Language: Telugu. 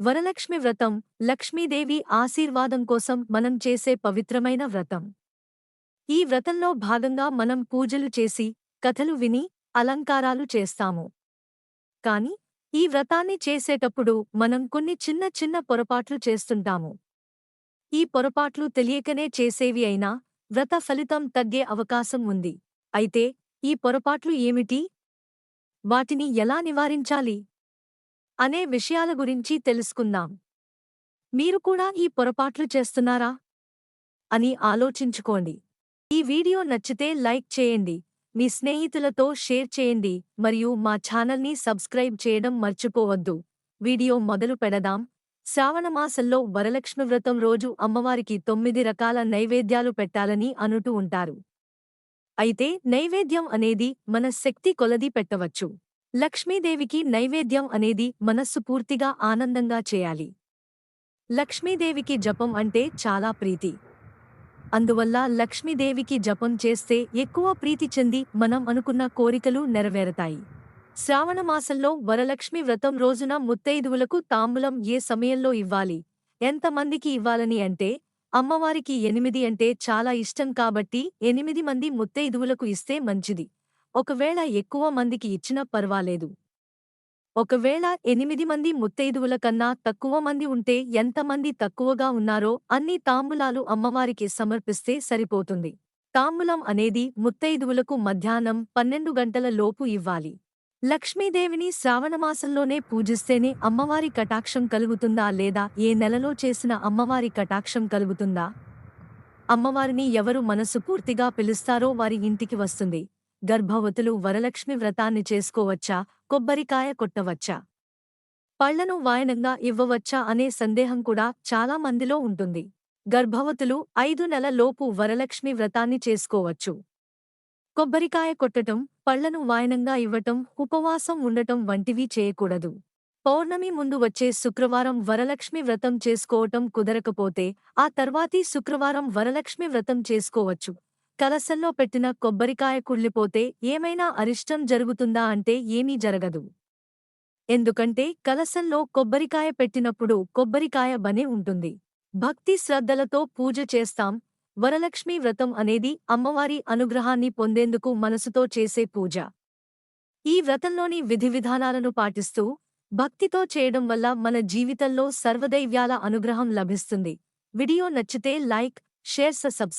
వరలక్ష్మి వ్రతం లక్ష్మీదేవి ఆశీర్వాదం కోసం మనం చేసే పవిత్రమైన వ్రతం. ఈ వ్రతంలో భాగంగా మనం పూజలు చేసి కథలు విని అలంకారాలు చేస్తాము. కాని ఈ వ్రతాన్ని చేసేటప్పుడు మనం కొన్ని చిన్న చిన్న పొరపాట్లు చేస్తుంటాము. ఈ పొరపాట్లు తెలియకనే చేసేవి అయినా వ్రత ఫలితం తగ్గే అవకాశం ఉంది. అయితే ఈ పొరపాట్లు ఏమిటి? వాటిని ఎలా నివారించాలి? అనే విషయాల గురించి తెలుసుకుందాం. మీరు కూడా ఈ పొరపాట్లు చేస్తున్నారా? అని ఆలోచించుకోండి. ఈ వీడియో నచ్చితే లైక్ చేయండి. మీ స్నేహితులతో షేర్ చేయండి. మరియు మా ఛానల్ని సబ్స్క్రైబ్ చేయడం మర్చిపోవద్దు. వీడియో మొదలు పెడదాం. శ్రావణమాసంలో వరలక్ష్మి వ్రతం రోజు అమ్మవారికి తొమ్మిది రకాల నైవేద్యాలు పెట్టాలని అనుటూ ఉంటారు. అయితే నైవేద్యం అనేది మన శక్తి కొలది పెట్టవచ్చు. లక్ష్మీదేవికి నైవేద్యం అనేది మనస్సు పూర్తిగా ఆనందంగా చేయాలి. లక్ష్మీదేవికి జపం అంటే చాలా ప్రీతి. అందువల్ల లక్ష్మీదేవికి జపం చేస్తే ఎక్కువ ప్రీతి చెంది మనం అనుకున్న కోరికలు నెరవేరతాయి. శ్రావణమాసంలో వరలక్ష్మి వ్రతం రోజున ముత్తైదువులకు తాంబూలం ఏ సమయంలో ఇవ్వాలి? ఎంతమందికి ఇవ్వాలని అంటే అమ్మవారికి ఎనిమిది అంటే చాలా ఇష్టం కాబట్టి ఎనిమిది మంది ముత్తైదువులకు ఇస్తే మంచిది. ఒకవేళ ఎక్కువ మందికి ఇచ్చినా పర్వాలేదు. ఒకవేళ ఎనిమిది మంది ముత్తైదువుల కన్నా తక్కువ మంది ఉంటే ఎంతమంది తక్కువగా ఉన్నారో అన్ని తాంబులాలు అమ్మవారికి సమర్పిస్తే సరిపోతుంది. తాంబులం అనేది ముత్తైదువులకు మధ్యాహ్నం పన్నెండు గంటల లోపు ఇవ్వాలి. లక్ష్మీదేవిని శ్రావణమాసంలోనే పూజిస్తేనే అమ్మవారి కటాక్షం కలుగుతుందా లేదా ఏ నెలలో చేసిన అమ్మవారి కటాక్షం కలుగుతుందా? అమ్మవారిని ఎవరు మనసు పూర్తిగా పిలుస్తారో వారి ఇంటికి వస్తుంది. గర్భవతులు వరలక్ష్మి వ్రతాన్ని చేసుకోవచ్చా? కొబ్బరికాయ కొట్టవచ్చా? పళ్ళను వాయనంగా ఇవ్వవచ్చా? అనే సందేహం కూడా చాలా మందిలో ఉంటుంది. గర్భవతులు ఐదు నెల లోపు వరలక్ష్మి వ్రతాన్ని చేసుకోవచ్చు. కొబ్బరికాయ కొట్టటం పళ్ళను వాయనంగా ఇవ్వటం ఉపవాసం ఉండటం వంటివి చేయకూడదు. పౌర్ణమి ముందు వచ్చే శుక్రవారం వరలక్ష్మి వ్రతం చేసుకోవటం కుదరకపోతే ఆ తర్వాతి శుక్రవారం వరలక్ష్మి వ్రతం చేసుకోవచ్చు. కలసంలో పెట్టిన కొబ్బరికాయ కుళ్ళిపోతే ఏమైనా అరిష్టం జరుగుతుందా అంటే ఏమీ జరగదు. ఎందుకంటే కలసంలో కొబ్బరికాయ పెట్టినప్పుడు కొబ్బరికాయ బనే ఉంటుంది. భక్తి శ్రద్ధలతో పూజ చేస్తాం. వరలక్ష్మీ వ్రతం అనేది అమ్మవారి అనుగ్రహాన్ని పొందేందుకు మనసుతో చేసే పూజ. ఈ వ్రతంలోని విధి విధానాలను పాటిస్తూ భక్తితో చేయడం వల్ల మన జీవితంలో సర్వదైవ్యాల అనుగ్రహం లభిస్తుంది. వీడియో నచ్చితే లైక్ షేర్ సబ్స్క్రైబ్